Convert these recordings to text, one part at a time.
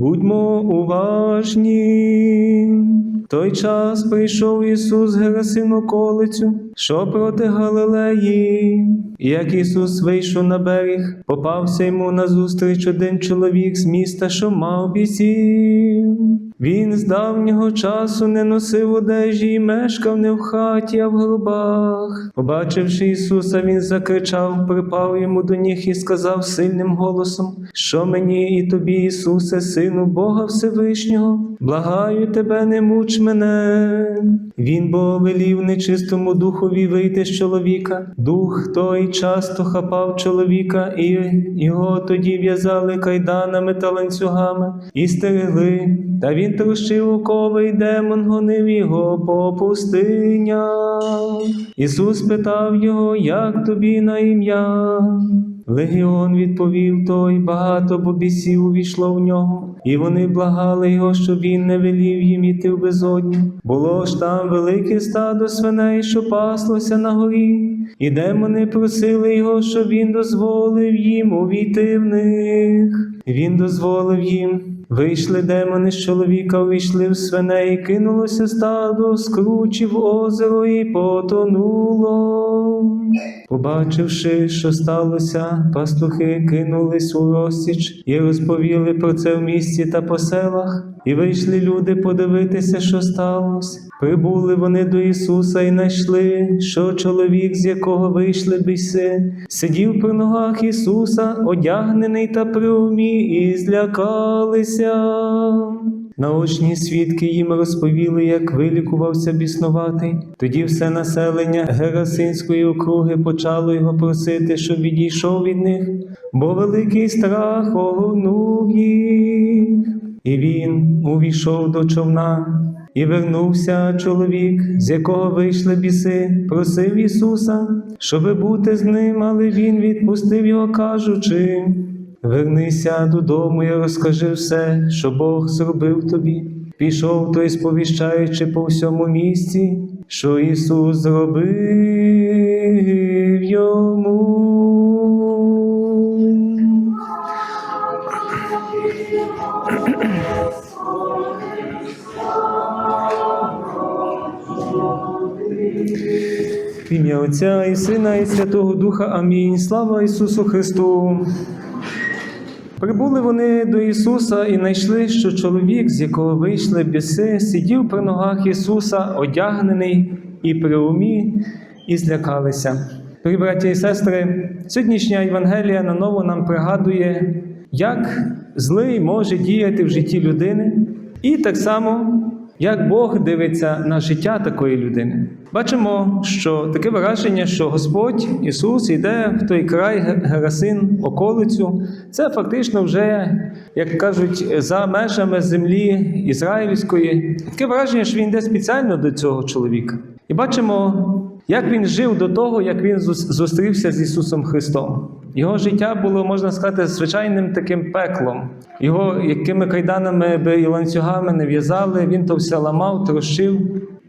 Будьмо уважні. Той час прийшов Ісус Герасин околицю, що проти Галилеї. Як Ісус вийшов на берег, попався йому назустріч один чоловік з міста, що мав бісів. Він з давнього часу не носив одежі і мешкав не в хаті, а в гробах. Побачивши Ісуса, він закричав, припав йому до ніг і сказав сильним голосом: Що мені і тобі, Ісусе, сину Бога Всевишнього, благаю тебе, не муч мене. Він бо велів нечистому духові вийти з чоловіка. Дух той часто хапав чоловіка, і його тоді в'язали кайданами та ланцюгами і стерегли. Та він трущив оковий демон гонив його по пустинях. Ісус питав його, як тобі на ім'я. Легіон відповів той, багато бобісів увійшло в нього, і вони благали його, щоб він не велів їм іти в безодню. Було ж там велике стадо свиней, що паслося на горі, і демони просили його, щоб він дозволив їм увійти в них. Він дозволив їм. Вийшли демони з чоловіка, увійшли в свиней, кинулося стадо, скручив озеро і потонуло. Побачивши, що сталося, пастухи кинулись у розсіч і розповіли про це в місті та по селах. І вийшли люди подивитися, що сталося. Прибули вони до Ісуса і знайшли, що чоловік, з якого вийшли біси, сидів при ногах Ісуса, одягнений та при умі, і злякалися. Наочні свідки їм розповіли, як вилікувався біснуватий. Тоді все населення Герасинської округи почало його просити, щоб відійшов від них, бо великий страх огорнув їх. І він увійшов до човна, і вернувся чоловік, з якого вийшли біси, просив Ісуса, щоби бути з ним, але він відпустив його, кажучи. Вернися додому і розкажи все, що Бог зробив тобі. Пішов той, сповіщаючи по всьому місці, що Ісус зробив йому. В ім'я Отця і Сина, і Святого Духа. Амінь. Слава Ісусу Христу. Прибули вони до Ісуса і знайшли, що чоловік, з якого вийшли біси, сидів при ногах Ісуса, одягнений і при умі, і злякалися. При браття і сестри, сьогоднішня Євангелія наново нам пригадує, як злий може діяти в житті людини, і так само, як Бог дивиться на життя такої людини. Бачимо, що таке враження, що Господь Ісус йде в той край Герасин, околицю. Це фактично вже, як кажуть, за межами землі ізраїльської. Таке враження, що він йде спеціально до цього чоловіка. І бачимо, як він жив до того, як він зустрівся з Ісусом Христом. Його життя було, можна сказати, звичайним таким пеклом. Його якими кайданами би і ланцюгами не в'язали, він то все ламав, трощив.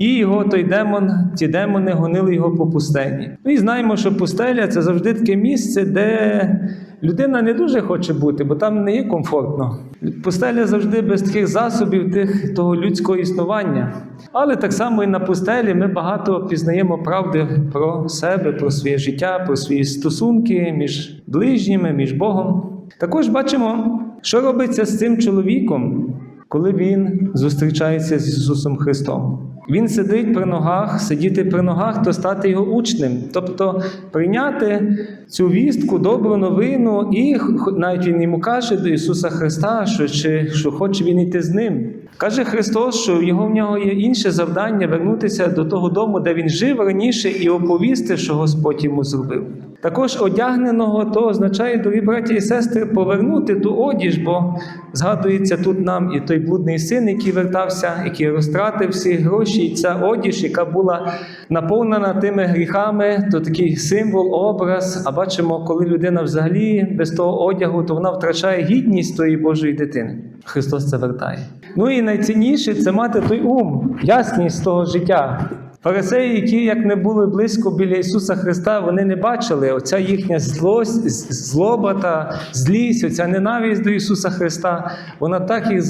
І його той демон, ті демони гонили його по пустелі. Ну і знаємо, що пустеля це завжди таке місце, де людина не дуже хоче бути, бо там не є комфортно. Пустеля завжди без таких засобів тих, того людського існування. Але так само і на пустелі ми багато пізнаємо правди про себе, про своє життя, про свої стосунки між ближніми, між Богом. Також бачимо, що робиться з цим чоловіком, коли він зустрічається з Ісусом Христом. Він сидить при ногах, сидіти при ногах, то стати його учнем, тобто прийняти цю вістку, добру новину, і навіть він йому каже до Ісуса Христа, що, чи, що хоче він йти з ним. Каже Христос, що його в нього є інше завдання вернутися до того дому, де він жив раніше, і оповісти, що Господь йому зробив. Також одягненого то означає, дорогі браті і сестри, повернути ту одіж, бо згадується тут нам і той блудний син, який вертався, який розтратив всі гроші, і ця одіж, яка була наповнена тими гріхами, то такий символ, образ. А бачимо, коли людина взагалі без того одягу, то вона втрачає гідність тої Божої дитини. Христос це вертає. Ну і найцінніше це мати той ум, ясність того життя. Фарисеї, які як не були близько біля Ісуса Христа, вони не бачили оця їхня злость, злоба та злість, оця ненависть до Ісуса Христа. Вона так їх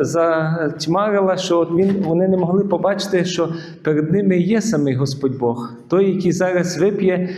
затьмарила, що от він, вони не могли побачити, що перед ними є самий Господь Бог, той, який зараз вип'є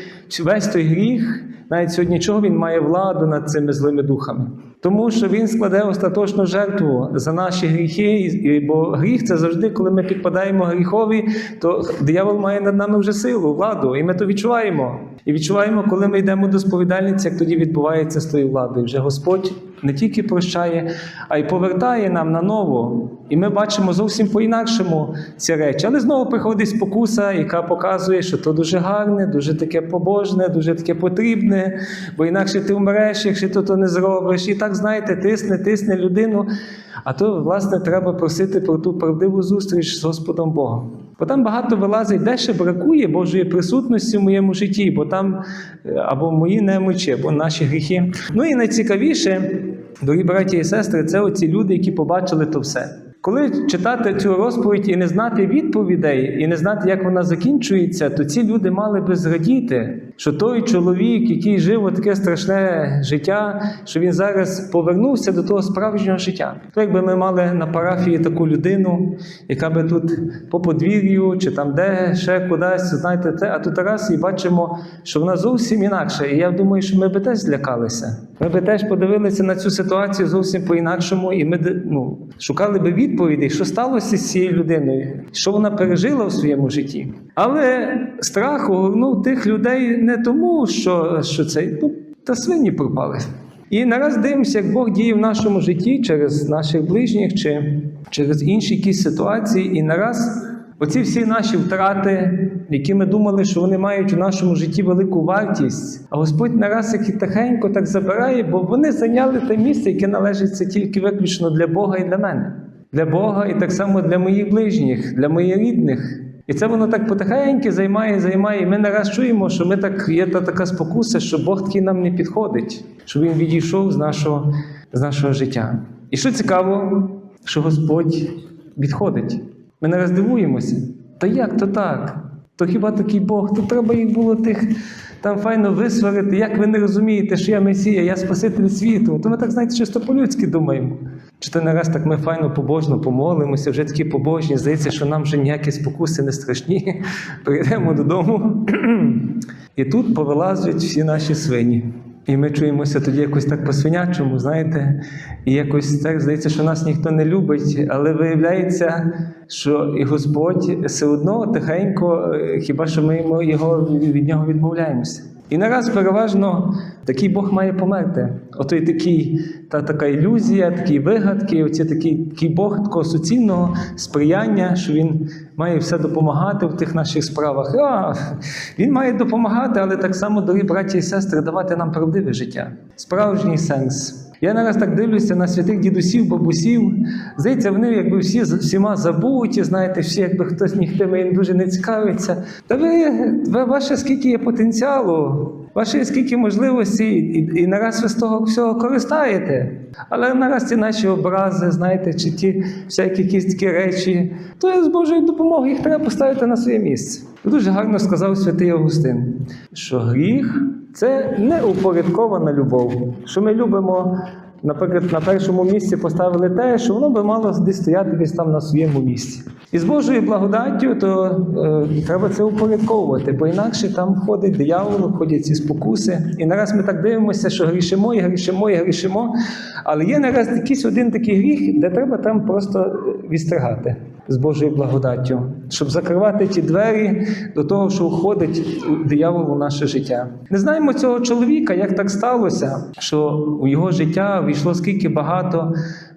весь той гріх. Навіть сьогодні чого він має владу над цими злими духами? Тому що він складе остаточну жертву за наші гріхи, бо гріх це завжди, коли ми підпадаємо гріхові, то диявол має над нами вже силу, владу, і ми то відчуваємо. І відчуваємо, коли ми йдемо до сповідальниці, як тоді відбувається з тою владою. Вже Господь не тільки прощає, а й повертає нам на ново. І ми бачимо зовсім по-інакшому ці речі. Але знову приходить спокуса, яка показує, що то дуже гарне, дуже таке побожне, дуже таке потрібне, бо інакше ти вмреш, якщо ти то не зробиш. І так, знаєте, тисне, тисне людину. А то, власне, треба просити про ту правдиву зустріч з Господом Богом. Бо там багато вилазить, де ще бракує Божої присутності в моєму житті, бо там е, або мої немочі, або наші гріхи. Ну і найцікавіше, дорогі браті і сестри, це оці люди, які побачили то все. Коли читати цю розповідь і не знати відповідей, і не знати, як вона закінчується, то ці люди мали би зрадіти, що той чоловік, який жив таке страшне життя, що він зараз повернувся до того справжнього життя. То якби ми мали на парафії таку людину, яка би тут по подвір'ю чи там де ще кудись, знаєте, те, а тут раз і бачимо, що вона зовсім інакша. І я думаю, що ми би теж злякалися. Ми би теж подивилися на цю ситуацію зовсім по-інакшому, і ми ну, шукали би відповідей, що сталося з цією людиною, що вона пережила в своєму житті. Але страх огорнув тих людей не тому, що, що це ну, та свині пропали. І нараз дивимося, як Бог діє в нашому житті через наших ближніх чи через інші якісь ситуації, і нараз. Оці всі наші втрати, які ми думали, що вони мають у нашому житті велику вартість, а Господь нараз їх тихенько так забирає, бо вони зайняли те місце, яке належить тільки виключно для Бога і для мене. Для Бога і так само для моїх ближніх, для моїх рідних. І це воно так потихеньки займає, займає. І ми нараз чуємо, що ми так є та така спокуса, що Бог такий нам не підходить, що Він відійшов з нашого, з нашого життя. І що цікаво, що Господь відходить. Ми не роздивуємося. Та як то так? То хіба такий Бог? То треба їх було тих там файно висварити. Як ви не розумієте, що я Месія, я Спаситель світу? То ми так, знаєте, чисто по-людськи думаємо. Чи то не раз так ми файно побожно помолимося, вже такі побожні, здається, що нам вже ніякі спокуси не страшні. Прийдемо додому. І тут повилазують всі наші свині. І ми чуємося тоді якось так по-свинячому, знаєте, і якось так здається, що нас ніхто не любить, але виявляється, що і Господь все одно тихенько, е, хіба що ми його від нього відмовляємося. І нараз переважно такий Бог має померти. Ото й такий, та така ілюзія, такі вигадки, оці такий, такий Бог такого суцільного сприяння, що він має все допомагати в тих наших справах. А, він має допомагати, але так само, дорогі браті і сестри, давати нам правдиве життя, справжній сенс. Я нараз так дивлюся на святих дідусів, бабусів. Здається, вони якби всі всіма забуті, знаєте, всі, якби хтось ніхто їм дуже не цікавиться. Та ви, ви ваше скільки є потенціалу, ваше скільки можливостей, і, і нараз ви з того всього користаєте. Але нараз ті наші образи, знаєте, чи ті всякі якісь такі речі, то з Божою допомогою їх треба поставити на своє місце. Дуже гарно сказав святий Августин, що гріх це неупорядкована любов. Що ми любимо, наприклад, на першому місці поставили те, що воно би мало десь стояти десь там на своєму місці. І з Божою благодаттю, то е, треба це упорядковувати, бо інакше там ходить диявол, ходять ці спокуси. І нараз ми так дивимося, що грішимо і грішимо і грішимо. Але є нараз якийсь один такий гріх, де треба там просто е, відстригати з Божою благодаттю, щоб закривати ті двері до того, що входить диявол у наше життя. Не знаємо цього чоловіка, як так сталося, що у його життя війшло скільки багато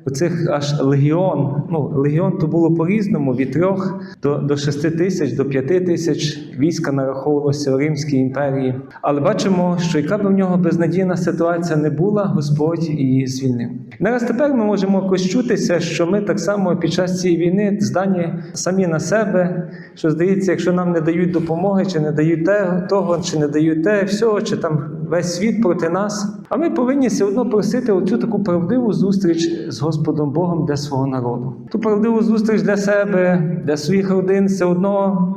оцих аж легіон. Ну, легіон то було по-різному, від трьох до, до шести тисяч, до п'яти тисяч війська нараховувалося в Римській імперії. Але бачимо, що яка б в нього безнадійна ситуація не була, Господь її звільнив. Нараз тепер ми можемо якось чутися, що ми так само під час цієї війни здані самі на себе, що здається, якщо нам не дають допомоги, чи не дають те, того, чи не дають те, всього, чи там весь світ проти нас. А ми повинні все одно просити оцю таку правдиву зустріч з Господом Богом для свого народу. Ту правдиву зустріч для себе, для своїх родин, все одно.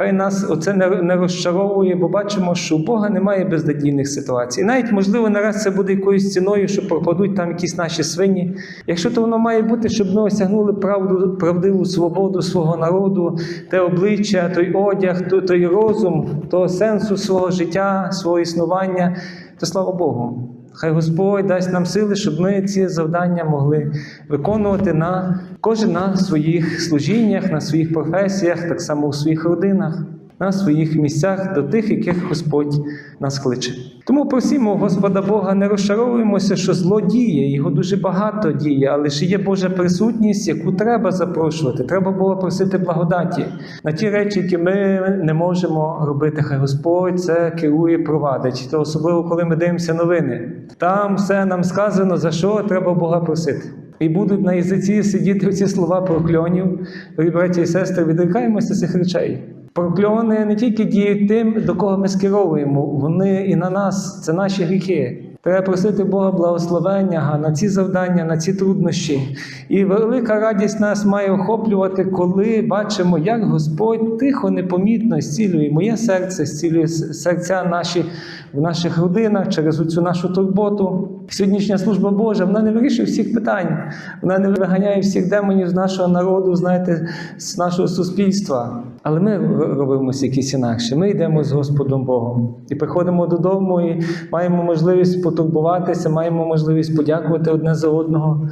Хай нас оце не, розчаровує, бо бачимо, що у Бога немає безнадійних ситуацій. Навіть, можливо, нараз це буде якоюсь ціною, що пропадуть там якісь наші свині. Якщо то воно має бути, щоб ми осягнули правду, правдиву свободу свого народу, те обличчя, той одяг, той розум, того сенсу свого життя, свого існування, то слава Богу. Хай Господь дасть нам сили, щоб ми ці завдання могли виконувати на кожен на своїх служіннях, на своїх професіях, так само у своїх родинах, на своїх місцях до тих, яких Господь нас кличе. Тому просимо Господа Бога, не розчаровуємося, що зло діє, його дуже багато діє, але ж є Божа присутність, яку треба запрошувати. Треба було просити благодаті на ті речі, які ми не можемо робити. Хай Господь це керує, провадить. То особливо, коли ми дивимося новини. Там все нам сказано, за що треба Бога просити. І будуть на язиці сидіти ці слова прокльонів. Дорогі і сестри, відрікаємося цих речей. Прокльони не тільки діють тим, до кого ми скеровуємо, вони і на нас, це наші гріхи. Треба просити Бога благословення на ці завдання, на ці труднощі. І велика радість нас має охоплювати, коли бачимо, як Господь тихо, непомітно зцілює моє серце, зцілює серця наші в наших родинах через цю нашу турботу. Сьогоднішня служба Божа вона не вирішує всіх питань, вона не виганяє всіх демонів з нашого народу, знаєте, з нашого суспільства. Але ми робимо якісь інакше. Ми йдемо з Господом Богом і приходимо додому і маємо можливість потурбуватися, маємо можливість подякувати одне за одного,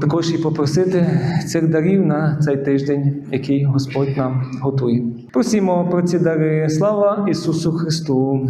також і попросити цих дарів на цей тиждень, який Господь нам готує. Просімо про ці дари. Слава Ісусу Христу!